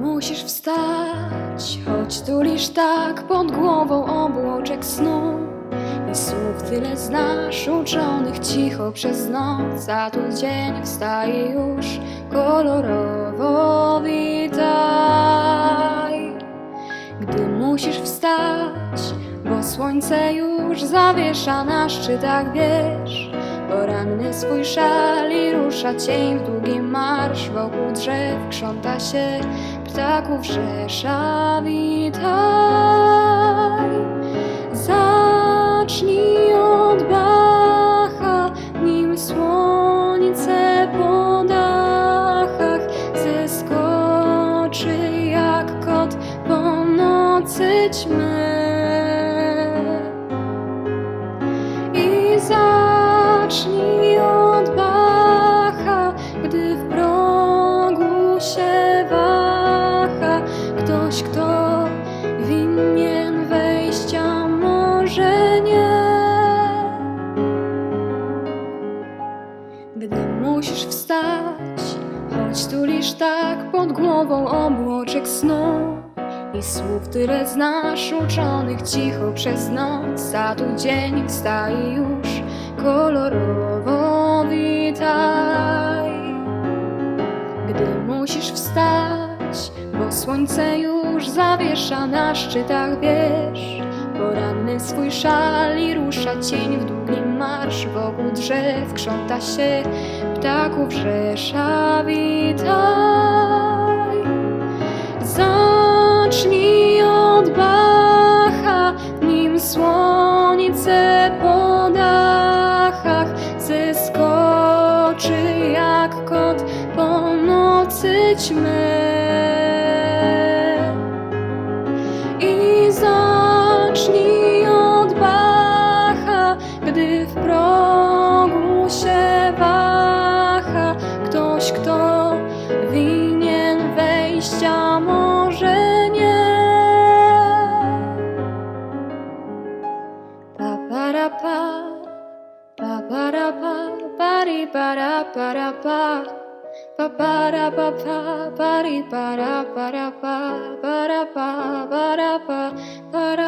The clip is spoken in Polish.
musisz wstać, choć tulisz tak pod głową obłoczek snu. I słów tyle znasz, uczonych cicho przez noc, a tu dzień wstaje już kolorowo witaj. Gdy musisz wstać, bo słońce już zawiesza na szczytach wież. Poranny swój szal i rusza cień w długi marsz Wokół drzew krząta się ptaków rzesza. Witaj Zacznij od Bacha Nim słońce po dachach Zeskoczy jak kot po nocy ćmy zacznij od Bacha, gdy w progu się waha ktoś, kto winien wejścia może nie. Gdy musisz wstać, choć tulisz tak pod głową obłoczek snu i słów tyle znasz, uczonych cicho przez noc, a tu dzień wstaje już kolorowo witaj. Gdy musisz wstać, bo słońce już zawiesza na szczytach wież, poranny swój szal i rusza cień w długi marsz, wokół drzew krząta się ptaków rzesza, witaj. Zacznij od Bacha, nim słońce jak kot po nocy ćmy. I zacznij od Bacha, gdy w progu się waha ktoś, kto winien wejścia może nie. Pa pa, pa, pari para para pa. Pa para pa pa, pari para para pa, para pa, para pa, para pa.